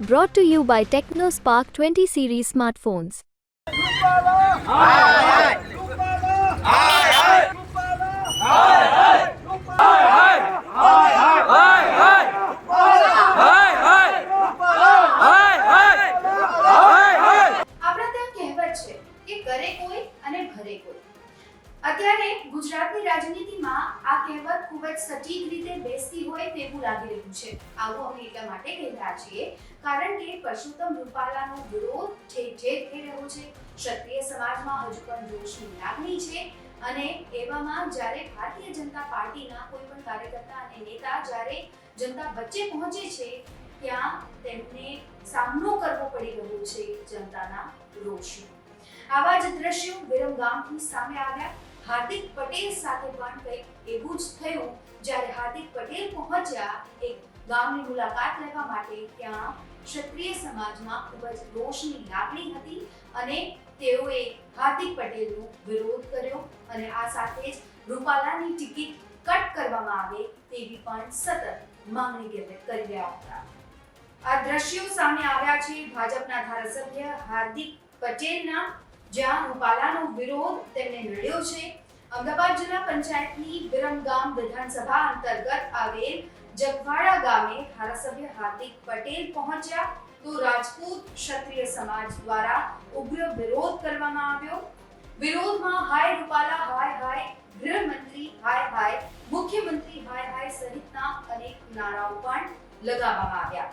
brought to you by TechnoSpark 20 series smartphones. Aye, aye. Aye, ગુજરાતની રાજનીતિમાં આ કહેવત ખૂબ જ સટીક રીતે બેસતી હોય તેવું લાગી રહ્યું છે. આવું અમે એટલા માટે કહી રહ્યા છીએ, કારણ કે પરસોત્તમ રૂપાલાનો વિરોધ છે જે થઈ રહ્યો છે, ક્ષત્રિય સમાજમાં હજુ પણ જોશની લાગણી છે અને એવામાં જ્યારે ભારતીય જનતા પાર્ટીના કોઈ પણ કાર્યકર્તા અને નેતા જ્યારે જનતા વચ્ચે પહોંચે છે, ત્યાં તેમને સામનો કરવો પડી રહ્યો છે જનતાના રોષનો. આવા જ દ્રશ્યો વિરમગામથી સામે આવ્યા. હાર્દિક પટેલ સાથે પણ કંઈક એવું જ થયું, જ્યારે હાર્દિક પટેલ પહોંચ્યા એક ગામની મુલાકાત લેવા માટે. ત્યાં ક્ષત્રિય સમાજમાં ખૂબ જ રોષની લાગણી હતી અને તેઓએ હાર્દિક પટેલનો વિરોધ કર્યો અને આ સાથે જ રૂપાલાની ટિકિટ કટ કરવામાં આવે તેવી પણ સતત માંગણી કરી રહ્યા હતા. આ દ્રશ્યો સામે આવ્યા છે ભાજપના ધારાસભ્ય હાર્દિક પટેલના જ્યાં રૂપાલાનો વિરોધ તેમને નડ્યો છે. અમદાવાદ જિલ્લા પંચાયતની વિરમગામ વિધાનસભા અંતર્ગત આવેલ જગવાડા ગામે ધારાસભ્ય હાર્દિક પટેલ પહોંચ્યા તો રાજપૂત ક્ષત્રિય સમાજ દ્વારા ઉગ્ર વિરોધ કરવામાં આવ્યો. વિરોધમાં હાય રૂપાલા, હાય હાય ગૃહમંત્રી, હાય હાય મુખ્યમંત્રી, હાય હાય સહિતના અનેક નારાઓ પણ લગાવવામાં આવ્યા.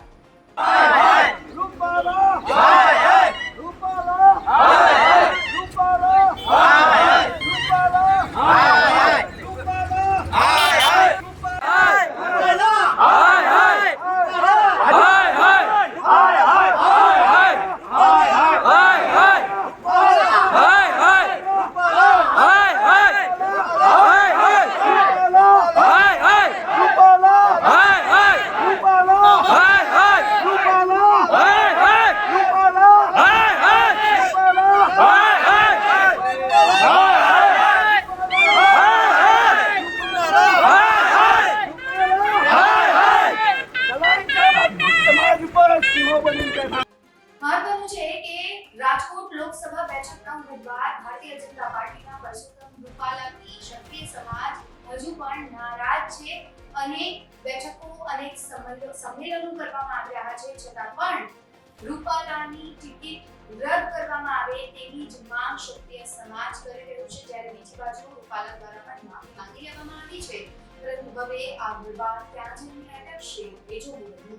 મહત્વનું છે કે રાજકોટ લોકસભા બેઠકના ઉમેદવાર ભારતીય જનતા પાર્ટીના પરસોત્તમ રૂપાલાથી ક્ષત્રિય સમાજ હજુ પણ નારાજ છે અનેક બેઠકો અનેક સંમેલનો કરવામાં આવી રહ્યા છે. છતાં પણ રૂપાલાની ટિકિટ રદ કરવામાં આવે તેવી જ માંગ ક્ષત્રિય સમાજ કરી રહ્યો છે. જ્યારે બીજી બાજુ રૂપાલા દ્વારા પણ માફી માંગી લેવામાં આવી છે. પરંતુ હવે આ વિવાદ ક્યાં જઈને અટકશે. એ જોવું